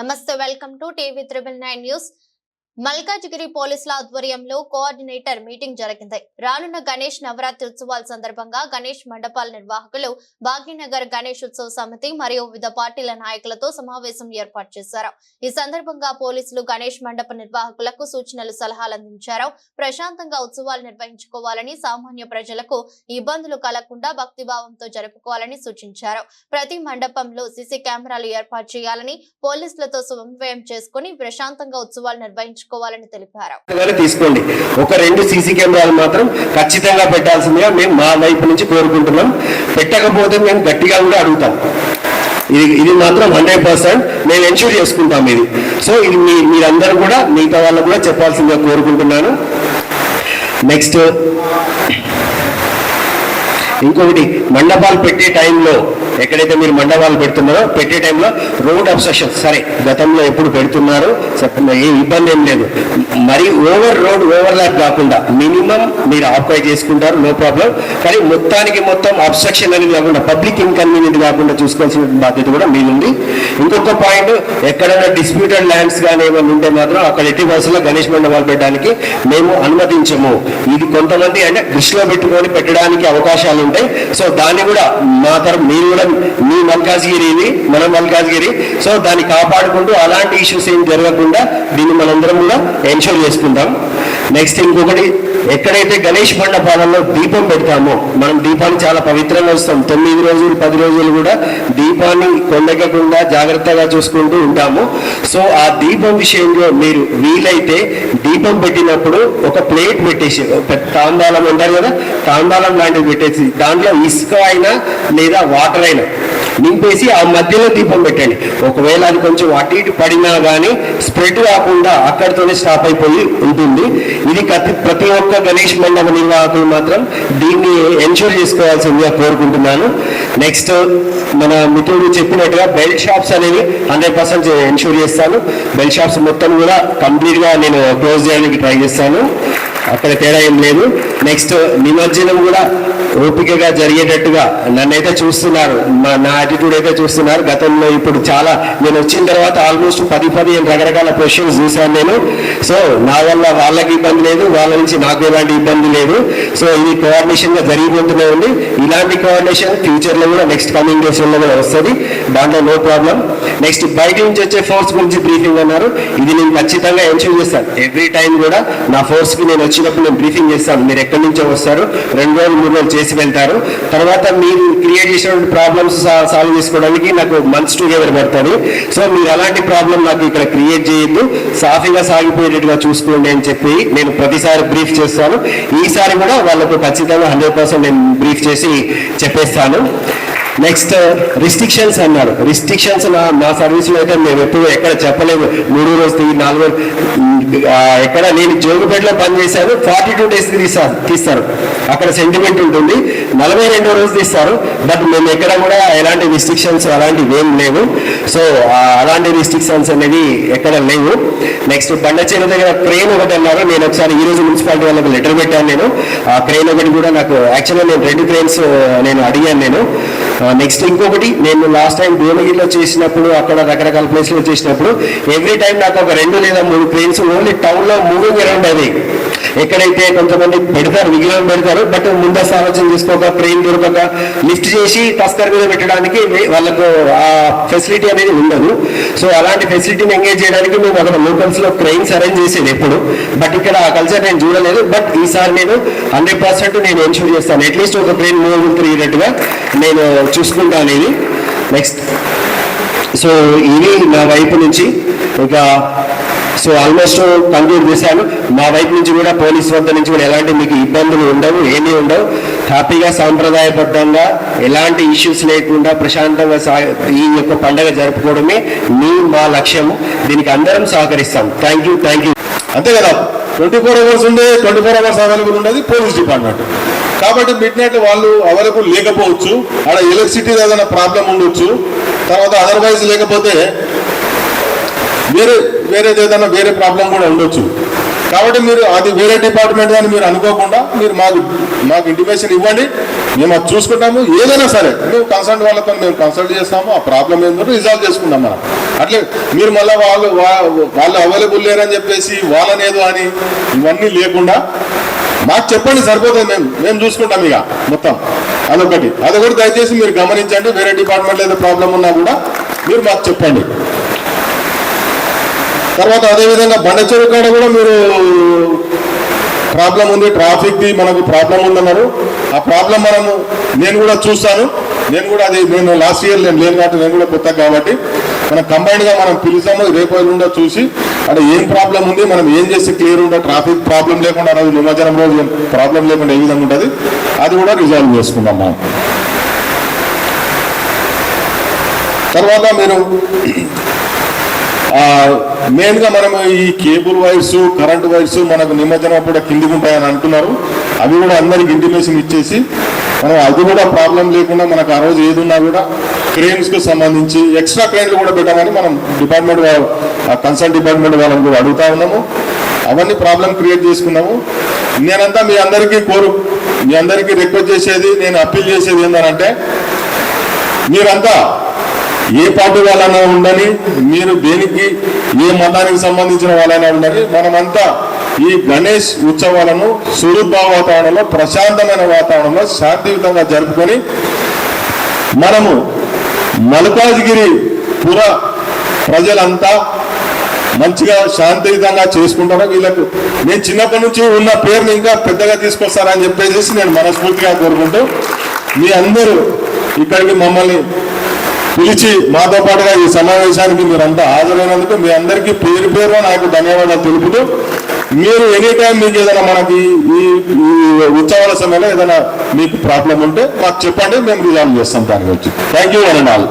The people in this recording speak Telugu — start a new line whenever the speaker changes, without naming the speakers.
నమస్తే welcome to TV triple nine news Malkajgiri పోలీసుల ఆధ్వర్యంలో కోఆర్డినేటర్ మీటింగ్ జరిగింది. రానున్న గణేష్ నవరాత్రి ఉత్సవాల సందర్భంగా గణేష్ మండపాల నిర్వాహకులు భాగ్యనగర్ గణేష్ ఉత్సవ సమితి మరియు వివిధ పార్టీల నాయకులతో సమావేశం ఏర్పాటు చేశారు. ఈ సందర్భంగా పోలీసులు గణేష్ మండప నిర్వాహకులకు సూచనలు సలహాలు అందించారు. ప్రశాంతంగా ఉత్సవాలు నిర్వహించుకోవాలని సామాన్య ప్రజలకు ఇబ్బందులు కలగకుండా భక్తిభావంతో జరుపుకోవాలని సూచించారు. ప్రతి మండపంలో సీసీ కెమెరాలు ఏర్పాటు చేయాలని పోలీసులతో సమన్వయం చేసుకుని ప్రశాంతంగా ఉత్సవాలు నిర్వహించుకోవాలని తెలిపారు.
తీసుకోండి. ఒక రెండు సీసీ కెమెరాలు మాత్రం ఖచ్చితంగా పెట్టాల్సిందిగా మేము మా వైపు నుంచి కోరుకుంటున్నాం. పెట్టకపోతే మేము గట్టిగా కూడా అడుగుతాం. ఇది ఇది మాత్రం హండ్రెడ్ పర్సెంట్ మేము ఎన్షూర్ చేసుకుంటాం ఇది. సో ఇది మీ మీరందరూ కూడా మిగతా వాళ్ళకు కూడా చెప్పాల్సిందిగా కోరుకుంటున్నాను. నెక్స్ట్ ఇంకొకటి మండపాలు పెట్టే టైంలో ఎక్కడైతే మీరు మండపాలు పెడుతున్నారో పెట్టే టైంలో రోడ్ అబ్సెషన్ సరే గతంలో ఎప్పుడు పెడుతున్నారు చెప్పండి ఏ ఇబ్బంది ఏం లేదు. మరి ఓవర్ రోడ్ ఓవర్ ల్యాప్ కాకుండా మినిమం మీరు ఆక్యుపై చేసుకుంటారు నో ప్రాబ్లం. కానీ మొత్తానికి మొత్తం అబ్స్ట్రక్షన్ అనేది కాకుండా పబ్లిక్ ఇన్కన్వీనియంట్ కాకుండా చూసుకోవాల్సిన బాధ్యత కూడా మీది ఇంకొక పాయింట్ ఎక్కడైనా డిస్ప్యూటెడ్ ల్యాండ్స్ కానీ ఏమైనా ఉంటే మాత్రం అక్కడ ఎట్టి బస్సులో గణేష్ మండపాలు పెట్టడానికి మేము అనుమతించము. ఇది కొంతమంది అంటే దృష్టిలో పెట్టుకొని పెట్టడానికి అవకాశాలు ఉంటాయి. సో దాన్ని కూడా మా తరఫు మీరు కూడా మీ మల్కాజ్గిరిని మన మల్కాజ్గిరి. సో దాన్ని కాపాడుకుంటూ అలాంటి ఇష్యూస్ ఏం జరగకుండా దీన్ని మనందరం కూడా ఎన్షూర్ చేసుకుంటాం నెక్స్ట్ ఇంకొకటి ఎక్కడైతే గణేష్ మండపాలలో దీపం పెడతామో మనం దీపాన్ని చాలా పవిత్రంగా వస్తాం. తొమ్మిది రోజులు పది రోజులు కూడా దీపాన్ని కొండెక్కకుండా జాగ్రత్తగా చూసుకుంటూ ఉంటాము. సో ఆ దీపం విషయంలో మీరు వీలైతే దీపం పెట్టినప్పుడు ఒక ప్లేట్ పెట్టేసి ఒక తాంబాలం అంటారు కదా తాంబాలం లాంటిది పెట్టేసి దాంట్లో ఇసుక అయినా లేదా వాటర్ అయినా నింపేసి ఆ మధ్యలో దీపం పెట్టండి. ఒకవేళ అది కొంచెం అటు ఇటు పడినా కానీ స్ప్రెడ్ కాకుండా అక్కడితోనే స్టాప్ అయిపోయి ఉంటుంది. ఇది ప్రతి ఒక్క గణేష్ మండప నిర్వాహకులు మాత్రం దీన్ని ఎన్షూర్ చేసుకోవాల్సిందిగా కోరుకుంటున్నాను. నెక్స్ట్ మన మిత్రుడు చెప్పినట్టుగా బెల్ట్ షాప్స్ అనేవి హండ్రెడ్ పర్సెంట్ ఎన్షూర్ చేస్తాను. బెల్ట్ షాప్స్ మొత్తం కూడా కంప్లీట్గా నేను క్లోజ్ చేయడానికి ట్రై చేస్తాను. అక్కడ తేడా ఏం లేదు. నెక్స్ట్ నిమజ్జనం కూడా ఓపికగా జరిగేటట్టుగా నన్నైతే చూస్తున్నారు. మా- నా యాటిట్యూడ్ అయితే చూస్తున్నారు. గతంలో ఇప్పుడు చాలా నేను వచ్చిన తర్వాత ఆల్మోస్ట్ పది పదిహేను రకరకాల క్వశ్చన్స్ చూశాను నేను. సో నా వల్ల వాళ్ళకి ఇబ్బంది లేదు వాళ్ళ నుంచి నాకు ఎలాంటి ఇబ్బంది లేదు. సో ఇది కోఆర్డినేషన్గా జరిగిపోతూనే ఉంది. ఇలాంటి కోఆర్డినేషన్ ఫ్యూచర్లో కూడా నెక్స్ట్ కమింగ్ డేస్లో కూడా వస్తుంది. దాంట్లో నో ప్రాబ్లం నెక్స్ట్ బయట నుంచి వచ్చే ఫోర్స్ గురించి బ్రీఫింగ్ అన్నారు. ఇది నేను ఖచ్చితంగా ఎన్షూర్ చేస్తాను. ఎవ్రీ టైం కూడా నా ఫోర్స్కి నేను వచ్చి వచ్చినప్పుడు నేను బ్రీఫింగ్ చేస్తాను మీరు ఎక్కడి నుంచో వస్తారు. రెండు రోజులు మూడు రోజులు చేసి వెళ్తారు. తర్వాత మీరు క్రియేట్ చేసిన ప్రాబ్లమ్స్ సాల్వ్ చేసుకోవడానికి నాకు మంత్స్ టుగెదర్ పడతారు సో మీరు అలాంటి ప్రాబ్లం నాకు ఇక్కడ క్రియేట్ చేయొద్దు. సాఫీగా సాగిపోయేటట్టుగా చూసుకోండి అని చెప్పి నేను ప్రతిసారి బ్రీఫ్ చేస్తాను. ఈసారి కూడా వాళ్ళకు ఖచ్చితంగా హండ్రెడ్ పర్సెంట్ నేను బ్రీఫ్ చేసి చెప్పేస్తాను. నెక్స్ట్ రిస్ట్రిక్షన్స్ uh, అన్నారు. రిస్ట్రిక్షన్స్ నా మా సర్వీస్లో అయితే మేము ఎప్పుడు ఎక్కడ చెప్పలేము మూడు రోజు నాలుగు ఎక్కడ నేను జోగుపేటలో పనిచేశాను. ఫార్టీ టూ డేస్ తీస్తారు తీస్తారు. అక్కడ సెంటిమెంట్ ఉంటుంది. నలభై రెండో రోజు తీస్తారు. బట్ మేము ఎక్కడ కూడా ఎలాంటి రిస్ట్రిక్షన్స్ అలాంటివి ఏం లేవు. సో అలాంటి రిస్ట్రిక్షన్స్ అనేవి ఎక్కడ లేవు. నెక్స్ట్ బండచేరు దగ్గర క్రెయిన్ ఒకటి అన్నారు. నేను ఒకసారి ఈ రోజు మున్సిపాలిటీ వాళ్ళకి లెటర్ పెట్టాను నేను. ఆ క్రెయిన్ ఒకటి కూడా నాకు యాక్చువల్గా నేను రెండు క్రెయిన్స్ నేను అడిగాను నేను. నెక్స్ట్ ఇంకొకటి నేను లాస్ట్ టైం భువనగిరిలో చేసినప్పుడు అక్కడ రకరకాల ప్లేస్లో చేసినప్పుడు ఎవ్రీ టైం నాకు ఒక రెండు లేదా మూడు ప్లేన్స్ ఓన్లీ టౌన్లో మూవింగ్ అరౌండ్ అది ఎక్కడైతే కొంతమంది పెడతారు విగ్రహం పెడతారు బట్ ముందస్తు ఆలోచన చేసుకోక ట్రైన్ దొరకక లిఫ్ట్ చేసి తస్కర్ మీద పెట్టడానికి వాళ్ళకు ఆ ఫెసిలిటీ అనేది ఉండదు. సో అలాంటి ఫెసిలిటీని ఎంగేజ్ చేయడానికి మేము అక్కడ లోకల్స్లో క్రెయిన్స్ అరేంజ్ చేసేది ఎప్పుడు. బట్ ఇక్కడ ఆ కల్చర్ నేను చూడలేదు. బట్ ఈసారి నేను హండ్రెడ్ పర్సెంట్ నేను ఎన్షూర్ చేస్తాను. అట్లీస్ట్ ఒక ట్రైన్ మూవ్ తిరిగేటట్టుగా నేను చూసుకుంటాను ఇది నెక్స్ట్ సో ఇది నా వైపు నుంచి. ఇంకా సో ఆల్మోస్ట్ కంక్లూడ్ చేశాను. మా వైపు నుంచి కూడా పోలీస్ వద్ద నుంచి కూడా ఎలాంటి మీకు ఇబ్బందులు ఉండవు ఏమీ ఉండవు. హ్యాపీగా సాంప్రదాయబద్ధంగా ఎలాంటి ఇష్యూస్ లేకుండా ప్రశాంతంగా ఈ యొక్క పండగ జరుపుకోవడమే మీ మా లక్ష్యము. దీనికి అందరం సహకరిస్తాం. థ్యాంక్ యూ థ్యాంక్ యూ
అంతే కదా? ట్వంటీ ఫోర్ అవర్స్ ఉండే ట్వంటీ ఫోర్ అవర్స్ అవైలబుల్ ఉండేది పోలీస్ డిపార్ట్మెంట్. కాబట్టి మిడ్ నైట్ వాళ్ళు అవైలబుల్ లేకపోవచ్చు. అక్కడ ఎలక్ట్రిసిటీ ఏదైనా ప్రాబ్లం ఉండొచ్చు. తర్వాత అదర్వైజ్ లేకపోతే వేరే వేరేది ఏదైనా వేరే ప్రాబ్లం కూడా ఉండొచ్చు. కాబట్టి మీరు అది వేరే డిపార్ట్మెంట్ అని మీరు అనుకోకుండా మీరు మాకు మాకు ఇంటిమేషన్ ఇవ్వండి. మేము అది చూసుకుంటాము. ఏదైనా సరే మేము కన్సల్ట్ వాళ్ళతో మేము కన్సల్ట్ చేస్తాము. ఆ ప్రాబ్లం ఏంటో రిజాల్వ్ చేసుకుంటాం మనం. అట్లే మీరు మళ్ళీ వాళ్ళు వా- వాళ్ళు అవైలబుల్ లేరని చెప్పేసి వాళ్ళనేదు అని ఇవన్నీ లేకుండా మాకు చెప్పండి సరిపోతుంది మేము మేము చూసుకుంటాం ఇక మొత్తం. అదొకటి. అదొకటి దయచేసి మీరు గమనించండి. వేరే డిపార్ట్మెంట్ ఏదో ప్రాబ్లం ఉన్నా కూడా మీరు మాకు చెప్పండి. తర్వాత అదేవిధంగా బండచెరు కాడ కూడా మీరు ప్రాబ్లం ఉంది ట్రాఫిక్ది మనకు ప్రాబ్లం ఉందన్నారు. ఆ ప్రాబ్లం మనము నేను కూడా చూస్తాను నేను కూడా అది నేను లాస్ట్ ఇయర్ నేను లేను కాబట్టి నేను కూడా కొత్త కాబట్టి మనం కంబైన్డ్గా మనం పిలుస్తాము రేపు ఎల్లుండో చూసి అంటే ఏం ప్రాబ్లం ఉంది మనం ఏం చేసి క్లియర్ ఉంటే ట్రాఫిక్ ప్రాబ్లం లేకుండా రోజు నిమజ్జనం రోజు ప్రాబ్లం లేకుండా ఏ విధంగా ఉంటుంది అది కూడా రిజాల్వ్ చేసుకుందాం మనం. తర్వాత మీరు మెయిన్గా మనం ఈ కేబుల్ వైర్స్ కరెంట్ వైర్స్ మనకు నిమజ్జనం అప్పుడు కిందికి ఉంటాయని అంటున్నారు. అవి కూడా అందరికి ఇంటిమేషన్ ఇచ్చేసి మనం అది కూడా ప్రాబ్లం లేకుండా మనకు ఆ రోజు ఏదున్నా కూడా క్రెయిన్స్కు సంబంధించి ఎక్స్ట్రా క్రెయిన్లు కూడా పెట్టామని మనం డిపార్ట్మెంట్ కన్సల్ట్ డిపార్ట్మెంట్ వాళ్ళని కూడా అడుగుతా ఉన్నాము. అవన్నీ ప్రాబ్లం క్రియేట్ చేసుకున్నాము. నేనంతా మీ అందరికీ కోరు మీ అందరికీ రిక్వెస్ట్ చేసేది నేను అప్పీల్ చేసేది ఏంటంటే మీరంతా ఏ పార్టీ వాళ్ళైనా ఉండని మీరు దేనికి ఏ మతానికి సంబంధించిన వాళ్ళైనా ఉండని మనమంతా ఈ గణేష్ ఉత్సవాలను సురుద్భావ వాతావరణంలో ప్రశాంతమైన వాతావరణంలో శాంతియుతంగా జరుపుకొని మనము మల్కాజ్గిరి పుర ప్రజలంతా మంచిగా శాంతియుతంగా చేసుకుంటారు వీళ్ళకు. నేను చిన్నప్పటి నుంచి ఉన్న పేరుని ఇంకా పెద్దగా తీసుకొస్తారని చెప్పేసి నేను మనస్ఫూర్తిగా కోరుకుంటూ మీ అందరూ ఇక్కడికి మమ్మల్ని పిలిచి మాతో పాటుగా ఈ సమావేశానికి మీరంతా హాజరైనందుకు మీ అందరికీ పేరు పేరు నాకు ధన్యవాదాలు తెలుపుతూ మీరు ఎనీ టైం మీకు ఏదైనా మనకి ఈ ఉత్సవాల సమయంలో ఏదైనా మీకు ప్రాబ్లం ఉంటే మాకు చెప్పండి మేము రిజాల్వ్ చేస్తాం దాని గురించి. Thank you and all